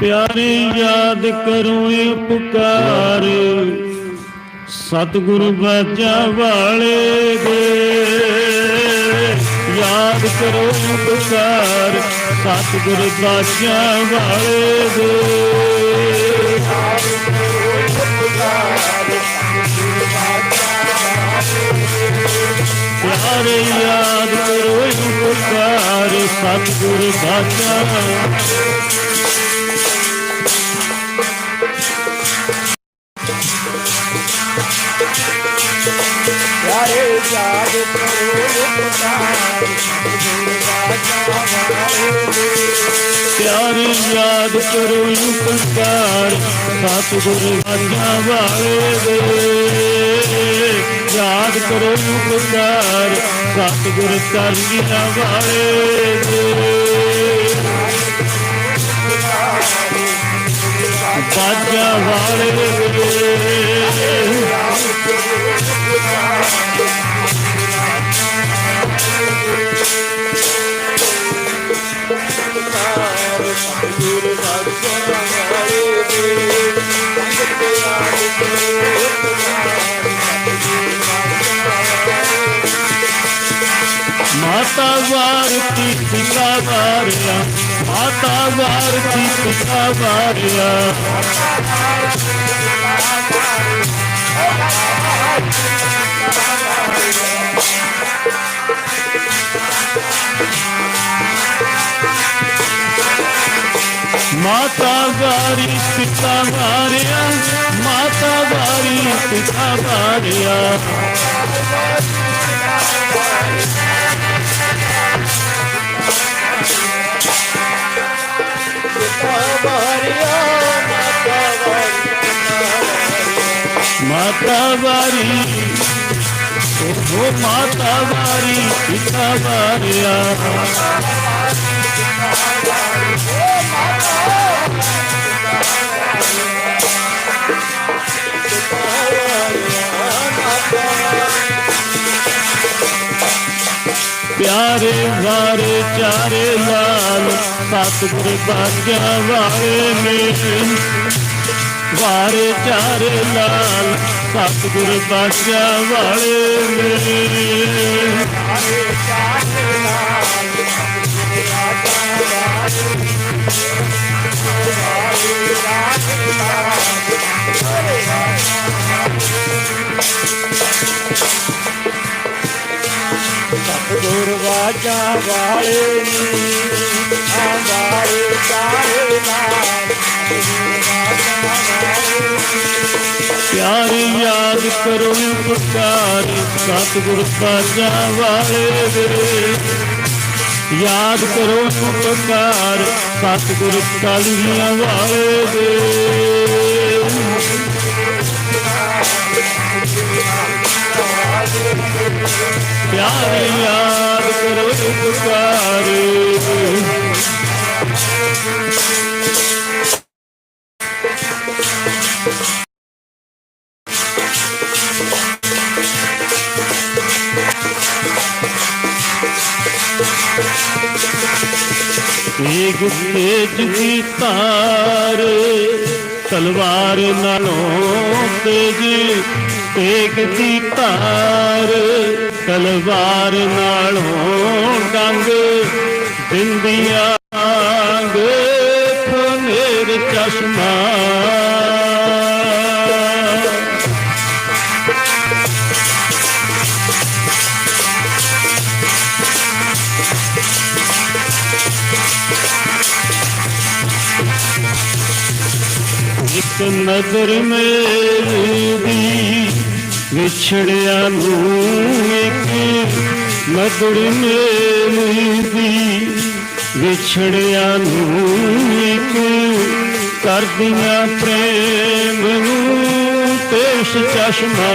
ਪਿਆਰੇ ਯਾਦ ਕਰੋ ਇਹ ਪੁਕਾਰ। ਸਤਿਗੁਰੂ ਬਾਜਾ ਵਾਲੇ ਦੇ। ਯਾਦ ਕਰੋ ਇਹ ਪੁਕਾਰ, ਸਤਿਗੁਰੂ ਬਾਜਾ ਵਾਲੇ ਦੇ। ਪਿਆਰੇ ਯਾਦ ਕਰੋ ਇਹ ਪੁਕਾਰ, ਸਤਿਗੁਰੂ ਬਾਜਾ। ਯਾਦ ਕਰੋ ਪੁਕਾਰ ਪਿਆਰੇ ਯਾਦ ਕਰੋ ਪੁਕਾਰ ਸਤਿਗੁਰ ਬਾਜਾ ਵਾਲੇ ਦੇ। ਯਾਦ ਕਰੋ ਪੁਕਾਰ ਸਤਿਗੁਰ ਕਰਨੀਆਂ ਵਾਲੇ ਦੇ। ਬਾਜਾ ਵਾਲੇ ਦੇ। ਵਾਰਤੀ ਪਿਤਾ ਵਾਰਿਆ, ਮਾਤਾ ਵਾਰਤੀ ਪਿਤਾ ਵਾਰਿਆ। ਮਾਤਾ ਵਾਰੀ ਪਿਤਾ ਵਾਰਿਆ, ਮਾਤਾ ਵਾਰੀ ਪਿਤਾ ਵਾਰਿਆ। ਮਾਤਾ ਵਾਰੀ ਉਹ ਮਾਤਾ ਵਾਰੀ ਪਿਤਾ ਵਾਰਿਆ ਪਿਆਰੇ ਵਾਰੇ ਚਾਰੇ ਲਾਲ ਸਤਿਗੁਰ ਬਾਜਾ ਵਾਲੇ ਨੇ ਵਾਰੇ ਚਾਰੇ ਲਾਲ ਸਤਿਗੁਰ ਪਾਤਸ਼ਾਹ ਵਾਲੇ। ਗੁਰਵਾਜਾ ਵਾਲੇ ਨੀ ਆਵਾਰੇ ਚਾਰੇ ਨਾਲ। ਪਿਆਰੇ ਯਾਦ ਕਰੋ ਪੁਕਾਰ, ਸਤਿਗੁਰ ਬਾਜਾ ਵਾਲੇ ਦੇ ਯਾਦ ਕਰੋ ਪੁਕਾਰ, ਸਤਿਗੁਰ ਕਾਲੀਆਂ ਵਾਲੇ ਦੇ ਪਿਆਰੇ ਯਾਦ ਕਰੋ ਪੁਕਾਰ ਤੇਗ ਤੇਜ ਦੀ ਤਾਰ ਤਲਵਾਰ ਨਾਲੋਂ ਤੇਜ ਤੇਗ ਦੀ ਤਾਰ। ਤਲਵਾਰ ਨਾਲੋਂ ਡੰਗ ਦਿੰਦੀਆਂ ਆਂਗ ਫਨੇਰ ਚਸ਼ਮਾ। ਇੱਕ ਨਜ਼ਰ ਮੇਰੀ ਦੀ, ਵਿਛੜਿਆ ਨੂੰ ਇੱਕ ਨਜ਼ਰ ਮੇਰੀ ਦੀ, ਵਿਛੜਿਆ ਨੂੰ ਇੱਕ ਕਰਦੀਆਂ ਪ੍ਰੇਮ ਨੂੰ, ਪੇਸ਼ ਚਸ਼ਮਾ।